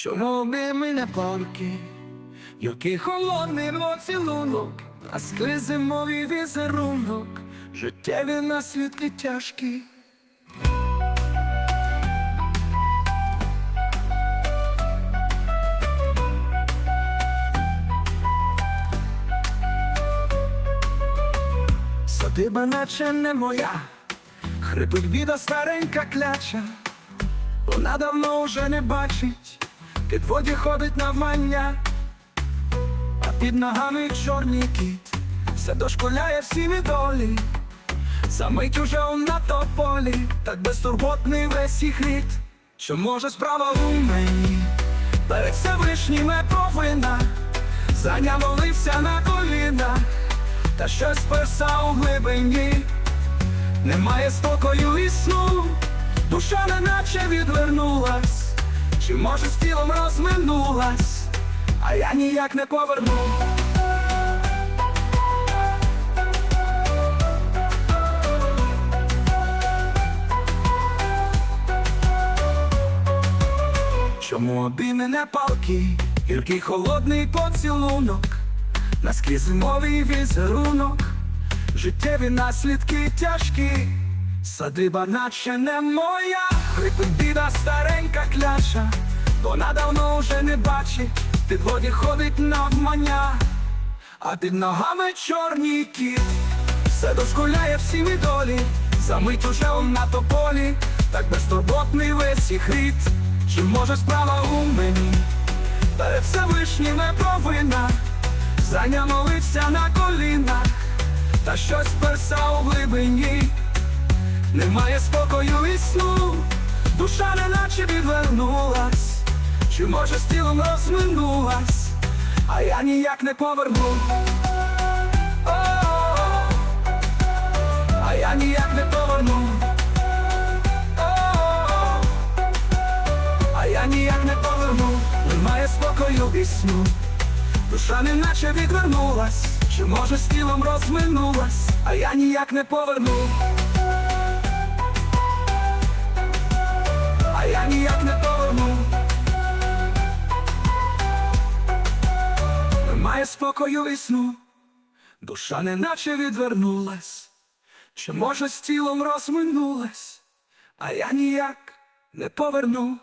Чому ми мене палки, який холодний поцілунок, а скрізь зимовий візерунок, життєві наслідки тяжкі. Садиба наче не моя, хрипить біда старенька кляча, вона давно вже не бачить, під воді ходить навмання, а під ногами чорний кіт, все дошколяє всі долі, Замить уже он на тополі, так безтурботний весь їх рід, що може справа у мені, перед Всевишнім не повинна, Заня молився на колінах, та щось писав у глибині, немає спокою і сну, душа неначе відвернулась, чи може з тілом розминулась, а я ніяк не поверну. Чому обійми не палки, гіркий холодний поцілунок, наскрізь зимовий візерунок, життєві наслідки тяжкі, садиба наче не моя, хрипить біда старенька кляша, вона давно вже не бачить, під воді ходить навмання, а під ногами чорний кіт, все дошкуляє всі ми долі, замить уже он на тополі, так безтурботний весь їх рід. Чи може справа у мені, перед Всевишнім не провина, Заня молився на колінах, та щось писав у глибині, немає спокою і сну, душа неначе відвернулась, чи може з тілом розминулась, а я ніяк не поверну. О-о-о, А я ніяк не поверну. О-о-о, а я ніяк не поверну, немає спокою і сну Душа неначе відвернулась, чи може з тілом розминулась, а я ніяк не поверну. Немає спокою і сну, душа неначе відвернулась, чи може з тілом розминулась, а я ніяк не поверну.